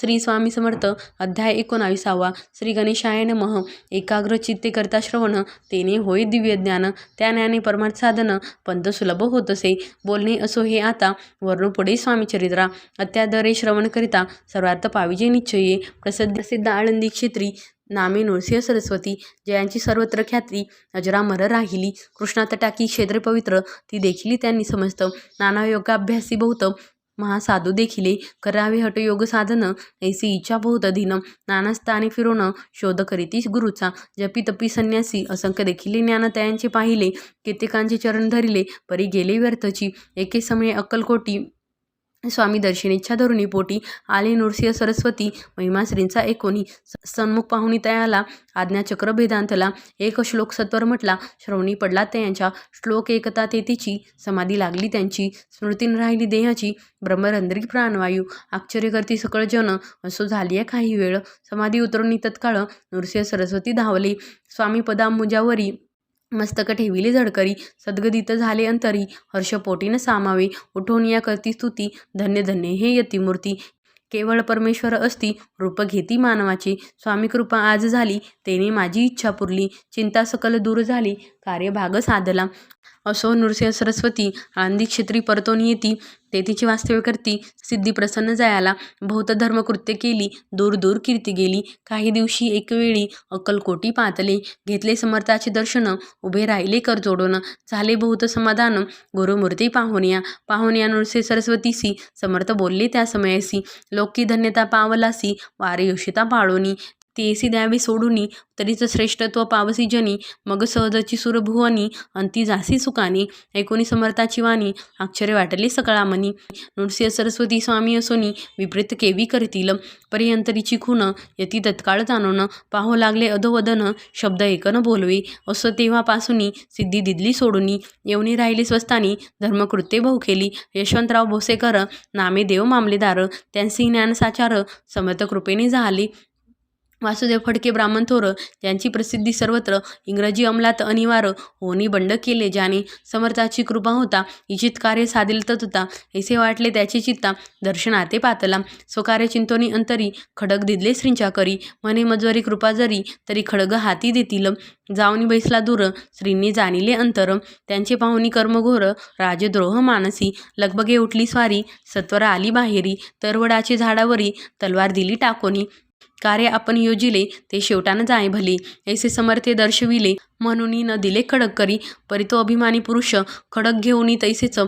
श्री स्वामी समर्थ अध्याय एकोणाविसावा. श्री गणेशाय नमः. एकाग्र चित्ते करता श्रवण तेने होय दिव्य ज्ञान त्या ज्ञाने परमार्थ साधन पंत सुलभ होत असे बोलणे असो हे आता वर्ण पुढे स्वामी चरित्रा. अत्यादरे श्रवण करिता सर्वार्थ पाविजे निश्चये. प्रसिद्ध सिद्ध आळंदी क्षेत्री नामे नृसिंह सरस्वती. जयांची सर्वत्र ख्याती अजरामर राहिली. कृष्णात टाकी क्षेत्र पवित्र ती देखील त्यांनी समजतं. नाना योगाभ्यासी बहुत महासाधू देखिले करावे हट योग साधन ऐसी इच्छा बहुत अधीन. नाना फिरोणं शोध करीती गुरुचा. जपी तपी संन्यासी असंख्य देखिले ज्ञानतयांचे पाहिले. कित्येकांचे चरण धरिले परी गेले व्यर्थची. एके समये अक्कलकोटी स्वामी दर्शनेच्छा धरुणी पोटी आले नृसिंह सरस्वती महिमा श्रींचा एकोणी सन्मुख पाहुणी तयाला आज्ञाचक्र भेदांतला एक श्लोक सत्वर म्हटला. श्रवणी पडला त्यांच्या. श्लोक एकता तेतीची समाधी लागली त्यांची. स्मृतीन राहिली देहाची. ब्रह्मरंध्री प्राणवायू. आश्चर्य करती सकळ जन. असो झाली काही वेळ. समाधी उतरणी तत्काळ नृसिंह सरस्वती धावले. स्वामी पदांबुजावरी मस्तक ठेविले झडकरी. सद्गदित झाले अंतरी हर्षपोटीन सामावे. उठून या करती स्तुती. धन्य धन्य हे यतिमूर्ती केवळ परमेश्वर असती रूप घेती मानवाचे. स्वामी कृपा आज झाली तेने माझी इच्छा पुरली. चिंता सकल दूर झाली कार्यभाग साधला. असो नृसिंह सरस्वती आंधी क्षेत्री परतोन येती तेथीची वास्तव्य करती. सिद्धी प्रसन्न जायाला बहुत धर्मकृत्य केली दूर दूर कीर्ती गेली. काही दिवशी एक वेळी अक्कलकोटी पातले घेतले समर्थाचे दर्शन उभे राहिले कर जोडून. झाले बहुत समाधान गुरुमूर्ती पाहुण्या पाहुण्या नृसिंह सरस्वतीसी समर्थ बोलले त्या समयासी लोकी धन्यता पावलासी वारयोषिता पाळोनी. तेसी द्यावे सोडूनी तरीच श्रेष्ठत्व पावसी जनी मग सहजची सुरभुवनी अंती जासी सुकानी ऐकोनी समर्थाची वाणी आश्चर्य वाटले सकळा मनी. नृसिंह सरस्वती स्वामी असोनी विपरीत केवी करतील पर्यंतरीची खून यती तत्काळ जाणून पाहो लागले अधोवदन शब्द एकन बोलवे असं तेव्हापासूनी सिद्धी दिदली सोडूनी येऊनी राहिली स्वस्तानी धर्मकृत्ये बहु केली. यशवंतराव भोसेकर नामे देव मामलेदार त्यांसी ज्ञानसाचार समर्थ झाली झाले. वासुदेव फडके ब्राह्मण थोर त्यांची प्रसिद्धी सर्वत्र इंग्रजी अंमलात अनिवार्य होनी बंड केले ज्याने समर्थाची कृपा होता इचित कार्य साधिल होता. ऐसे वाटले त्याचे चित्ता दर्शनाते पातला. स्वकार्य चिंतोनी अंतरी खडक दिदले श्रींच्या करी. म्हणे मजवरी कृपा जरी तरी खडग हाती देतील. जाऊनी बैसला दूर श्रींनी जाणिले अंतर. त्यांचे पाहुणी कर्मघोर राजद्रोह मानसी. लगबगे उठली स्वारी सत्वर आली बाहेरी. तरवडाचे झाडावरी तलवार दिली टाकोनी. कार्य आपण योजिले ते शेवटानं जाय भले ऐसे समर्थे दर्शविले म्हणूनही न दिले खडक करी परी तो अभिमानी पुरुष खडक घेऊन तैसेच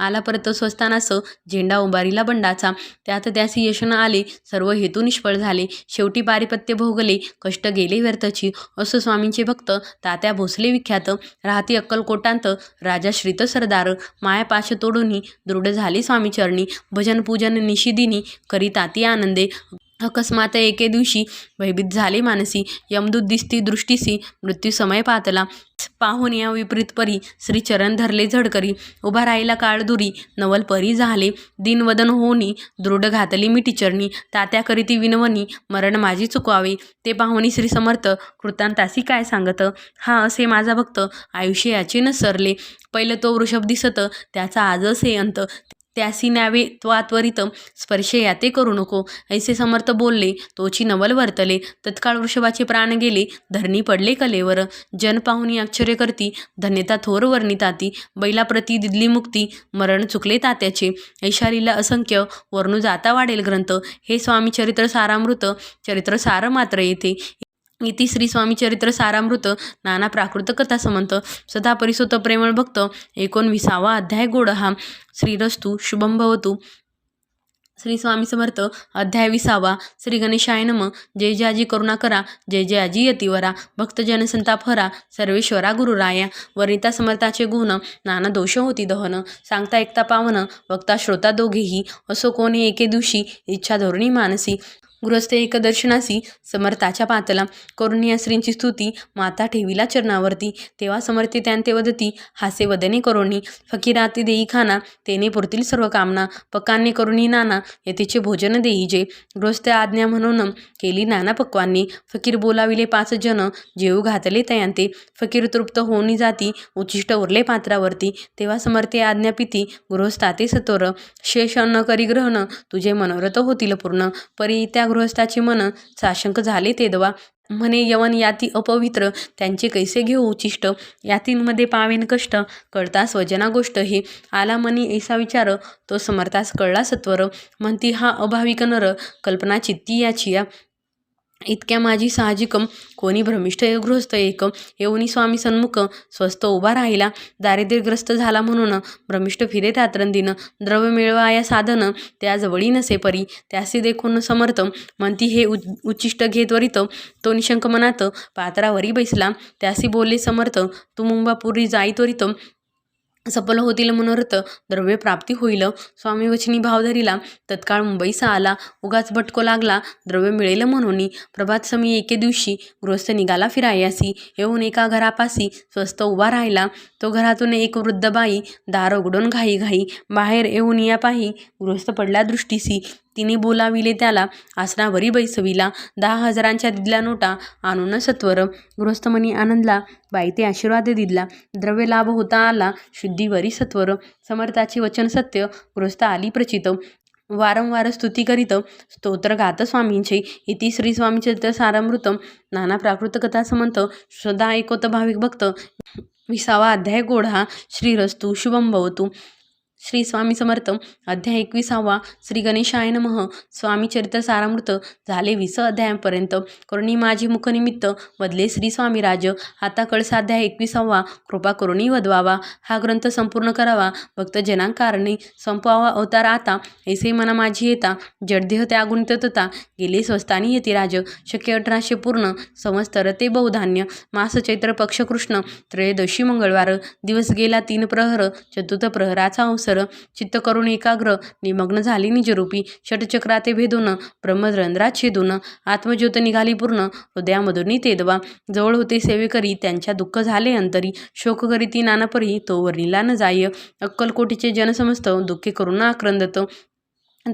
आला परत स्वस्तानास झेंडा उभारीला बंडाचा. त्यात त्यासी यशन आले सर्व हेतू निष्फळ झाले. शेवटी पारिपत्य भोगले कष्ट गेले व्यर्थची. असं स्वामींचे भक्त तात्या भोसले विख्यात. राहती अक्कलकोटांत राजा श्रीत सरदार. मायापाश तोडूनही दृढ झाले स्वामीचरणी. भजन पूजन निशिदिनी करी ताती आनंदे. अकस्मात एके दिवशी भयभीत झाले मानसी. यमदूत दिसती दृष्टीसी मृत्यू समय पातला. पाहून या विपरीत परी श्रीचरण धरले झडकरी. उभा राहिला काळ दुरी नवल परी झाले. दिनवदन होनी दृढ घातली मी टिचरणी तात्या करीती विनवनी मरण माझी चुकवावे. ते पाहुणी श्री समर्थ कृतांतासी काय सांगत? हा असे माझा भक्त. आयुष्य याचे न सरले. पहिलं तो वृषभ दिसत. त्याचा आज असे अंत. त्यासी न्यावे त्वा त्वरित स्पर्श याते करू नको. ऐसे समर्थ बोलले तोची नवल वर्तले. तत्काळ वृषभाचे प्राण गेले धरणी पडले कलेवर. जन पाहुणी आश्चर्य करती धन्यता थोर वर्णिताती बैलाप्रती दिदली मुक्ती मरण चुकले तात्याचे. ऐशारीला असंख्य वर्णू जाता वाढेल ग्रंथ. हे स्वामी चरित्र सारामृत चरित्र सार मात्र येथे. इति श्री स्वामी चरित्र सारामृत नाना प्राकृत कथा समंत सदा परिसुत प्रेमळ भक्त एकोणविसावा अध्याय गोड हा श्रीरस्तु शुभम भवतु. श्री स्वामी समर्थ अध्याय विसावा श्री गणेशाय नम जय जय आजी करुणा करा जय जय आजी यतिवरा भक्त जनसंताप हरा सर्वेश्वरा गुरुराया वरिता समर्थाचे गुण नाना दोष होती दहन सांगता ऐकता पावन वक्ता श्रोता दोघेही असो कोणी एके दिवशी इच्छा धोरणी मानसी गृहस्थ एकदर्शनासी समर्थाच्या पातला करून श्रींची स्तुती माता ठेविला चरणावरती. तेव्हा समर्थी त्यांते वदती हासे वदने करुणी. फकीराती देई खाना तेने पुरतील सर्व कामना. पकांनी करुणी नाना यतीचे भोजन देई जे. गृहस्थ आज्ञा म्हणून केली नाना पक्वांनी फकीर बोलाविले पाच जन जेऊ घातले तयांते. फकीर तृप्त होऊनी जाती उच्चिष्ट उरले पात्रावरती. तेव्हा समर्थी आज्ञा पिती गृहस्थाते सतोर. शेष न करी ग्रहण तुझे मनोरथ होतील पूर्ण. परी त्या गृहस्थाची मन साशंक झाले ते दवा. म्हणे यवन याती अपवित्र त्यांचे कैसे घेऊ उचिष्ट? यातींमध्ये पावेन कष्ट कळता स्वजना गोष्ट हे आला मनी ऐसा विचार तो समर्थास कळला सत्वर. म्हणती हा अभाविक नर कल्पना चित्ती याची या. इतक्या माझी साहजिकम कोणी भ्रमिष्ठ गृहस्थ एक येऊनी स्वामी सन्मुख स्वस्त उभा राहिला दारिद्र्यग्रस्त झाला म्हणून भ्रमिष्ठ फिरे तात्रंदीनं द्रव्य मिळवाया या त्या जवळी नसे परी त्यासी देखून समर्थ म्हणती हे उ उच्चिष्ट घेत वरित तो निशंक मनात पात्रावरी बैसला त्यासी बोलले समर्थ तू मुंबापुरी जाई त्वरित सफल होतील मनोरथ द्रव्य प्राप्ती होईल. स्वामी वचनी तत्काळ मुंबईसा आला उगाच भटको लागला द्रव्य मिळेल म्हणून. प्रभात समी एके दिवशी गृहस्थ निघाला फिरायासी येऊन एका घरापासी स्वस्त उभा राहिला. तो घरातून एक वृद्ध बाई दार उघडून घाई घाई बाहेर येऊन या पाही गृहस्थ पडल्या दृष्टीसी. तिने बोलाविले त्याला आसनावरी बैसविला दहा हजारांच्या दिदल्या नोटा आणून सत्वर. गृहस्थमनी आनंदला बाई ते आशीर्वाद दिदला द्रव्य लाभ होता आला शुद्धीवरी सत्वर. समर्थाचे वचन सत्य गृहस्थ आली प्रचित. वारंवार स्तुती करीत स्तोत्र गात स्वामींचे इति श्री स्वामी चरित्र सारामृत. नाना प्राकृत कथा समंत सदा ऐकोत भाविक भक्त. विसावा अध्याय गोढा श्रीरस्तू शुभम भवतु. श्री स्वामी समर्थ अध्याय एकविसावा श्री गणेशाय नमः. स्वामी चरित्र सारामृत झाले वीस अध्यायांपर्यंत. करुणी माझी मुखनिमित्त वदले श्री स्वामी राज आता कळसाध्याय एकविसावा कृपा करुणी वदवावा. हा ग्रंथ संपूर्ण करावा भक्त भक्तजनांकारणे संपवावा अवतार आता. ऐसे मना माझी येता जडदेह त्यागुणतता गेले स्वस्तानी येते राज. शक्य अठराशे पूर्ण समस्तर ते बहुधान्य. मास चैत्र पक्ष कृष्ण त्रयोदशी मंगळवार. दिवस गेला तीन प्रहर चतुर्थ प्रहराचा अवसर चित्त करून एकाग्र निमग्न झाली निजरूपी षटचक्राते भेदून ब्रह्मरंध्रात छेदून आत्मज्योत निघाली पूर्ण हृदयामधून तेदवा. जवळ होते सेवेकरी त्यांच्या दुःख झाले अंतरी. शोक करीती नानापरी तो वर्णिला न जाय. अक्कलकोटीचे जनसमस्त दुःखे करून आक्रंदत.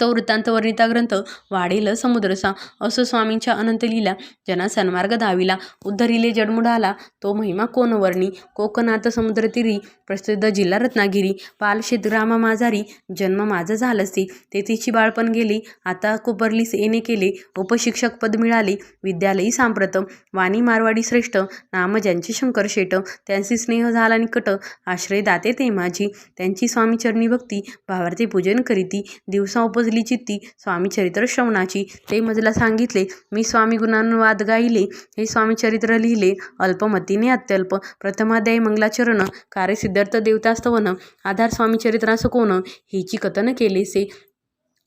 तो वृत्तांत वर्णिता ग्रंथ वाढेल समुद्रसा. असं स्वामींच्या अनंत लीला जना सन्मार्ग धाविला उद्धरिले जडमुडाला तो महिमा कोण वर्णी? कोकणात समुद्रतीरी प्रसिद्ध जिल्हा रत्नागिरी पालशेत ग्रामा माझारी जन्म माझं झालसी. तेथीची बाळपण गेली आता कुपरलीस येणे केले उपशिक्षक पद मिळाले विद्यालयी सांप्रत. वाणी मारवाडी श्रेष्ठ नाम ज्यांचे शंकर शेट. त्यांची स्नेह झाला निकट आश्रय दाते ते माझी. त्यांची स्वामीचरणी भक्ती भावार्थी पूजन करीती. दिवसा उप उपजली चित्ती स्वामी चरित्र श्रवणाची. ते मजला सांगितले मी स्वामी गुणानुवाद गायले हे स्वामी चरित्र लिहिले. अल्पमतीने अत्यल्प. प्रथमाध्याय मंगलाचरण. कार्य सिद्धार्थ देवतास्तवन. आधार स्वामी चरित्रास कोण हिची कथन केलेसे.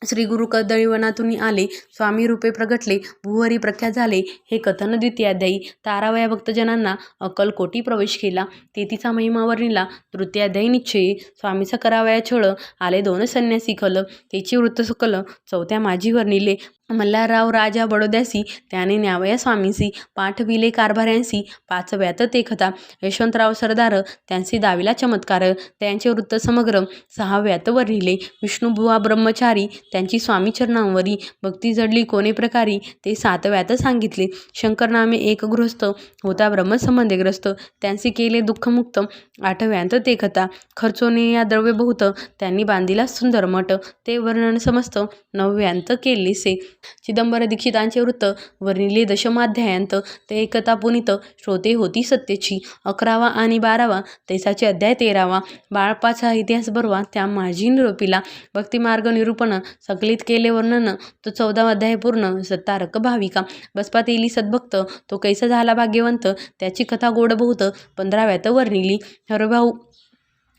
श्री गुरु कदळीवनातून आले स्वामी रूपे प्रगटले भुवरी प्रख्यात झाले हे कथन द्वितीयाध्यायी तारावया भक्तजनांना अकलकोटी प्रवेश केला तेथीचा महिमा वर्णिला तृतीयाध्यायी निश्चयी स्वामीचा करावया छळ आले दोन संन्यासी खल तेची वृत्त सकल चौथ्या माझी वर्णिले मल्हारराव राजा बडोद्यासी त्याने न्यावया स्वामींसी पाठविले कारभाऱ्यांसी पाचव्यात ते कथा यशवंतराव सरदार त्यांची दाविला चमत्कार त्यांचे वृत्त समग्र सहाव्यात वर्णिले विष्णुबुवा ब्रह्मचारी त्यांची स्वामीचरणांवरी भक्ती जडली कोणे प्रकारी ते सातव्यात सांगितले शंकरनामे एक गृहस्थ होता ब्रह्मसंबंधीग्रस्त त्यांचे केले दुःखमुक्त आठव्यांत ते कथा खर्चोने या द्रव्य बहुत त्यांनी बांधिला सुंदर मठ ते वर्णन समस्त नवव्यांत केलेसे चिदंबर दीक्षितांचे वृत्त वर्णिले दशमाध्यायांत ते एकता पुनित श्रोते होती सत्तेची. अकरावा आणि बारावा तैसाचे अध्याय तेरावा. बाळपाचा इतिहास बरवा त्या माझी निरोपीला भक्तिमार्ग निरूपण सकलित केले वर्णन तो चौदावा अध्याय पूर्ण सत्तारक भाविका. बसपात येली सद्भक्त तो कैसा झाला भाग्यवंत त्याची कथा गोड बहुत पंधराव्यात वर्णिली. हरभाऊ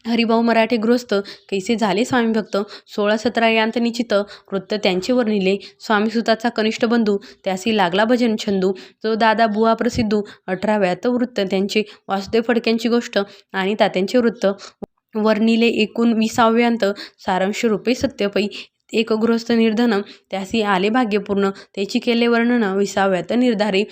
हरिभाऊ मराठे गृहस्थ कैसे झाले स्वामी भक्त? सोळा सतरा यांत निश्चित वृत्त त्यांचे वर्णिले स्वामीसुताचा कनिष्ठ बंधू त्यासी लागला भजन छंदू. जो दादा बुवा प्रसिद्धू अठराव्यात वृत्त त्यांचे. वासुदेव फडक्यांची गोष्ट आणि तात्यांचे वृत्त. वर्णिले एकूण विसाव्यांत सारांश रूपे सत्यपै. एक गृहस्थ निर्धन त्यासी आले भाग्यपूर्ण. त्याची केले वर्णन विसाव्यात निर्धारे.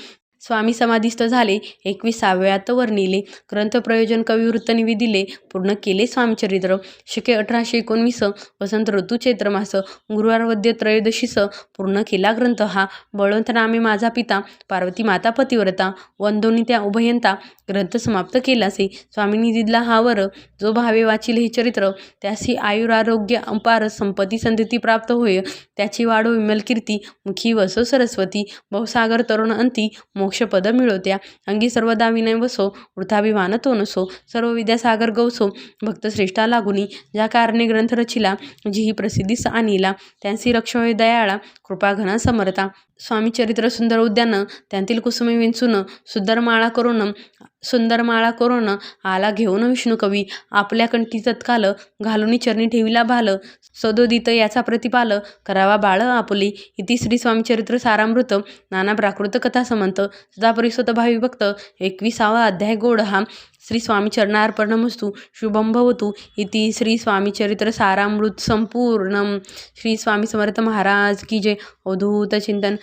स्वामी समाधिस्थ झाले. एकविसाव्यात वर्णिले ग्रंथ प्रयोजन कविवृत्तनिवी दिले. पूर्ण केले स्वामीचरित्र. शके अठराशे एकोणवीस वसंत ऋतू चैत्रमास गुरुवार वद्य त्रयोदशीस पूर्ण केला ग्रंथ हा. बळवंत नामे माझा पिता पार्वती माता पतिव्रता वंदोनी त्या उभयंता ग्रंथ समाप्त केलासे. स्वामींनी दिदला हा वर. जो भावे वाचिल हे चरित्र त्यासी आयुरारोग्य अपार संपत्ती संतती प्राप्त होय. त्याची वाढो विमल कीर्ती मुखी वसो सरस्वती बहुसागर तरुण अंती मोक्षपद मिळवत्या. अंगी सर्वदा विनय वसो वृथाभिमान तो नसो. सर्व विद्यासागर गवसो भक्त श्रेष्ठा लागुनी. ज्या कारणे ग्रंथ रचिला जी ही प्रसिद्धीस आणिला. त्यांसी रक्ष दयाळा कृपाघना समर्था स्वामी चरित्र सुंदर उद्यान त्यांतील कुसुमे विंचून सुंदर माळा करून सुंदर माळा करून आला घेऊन विष्णू कवी. आपल्या कंठी तत्काल घालून चरणी ठेविला भाल. सदोदित याचा प्रतिपाल करावा बाळ आपली. इति श्री स्वामीचरित्र सारामृत नाना प्राकृत कथा समंत. सदापरिसत भावी भक्त एकविसावा अध्याय गोड हा. श्री स्वामी चरणार्पणमस्तु शुभम भवतु. इति श्री स्वामीचरित्र सारामृत संपूर्ण श्री स्वामी समर्थ महाराज की जय. अवधूत चिंतन.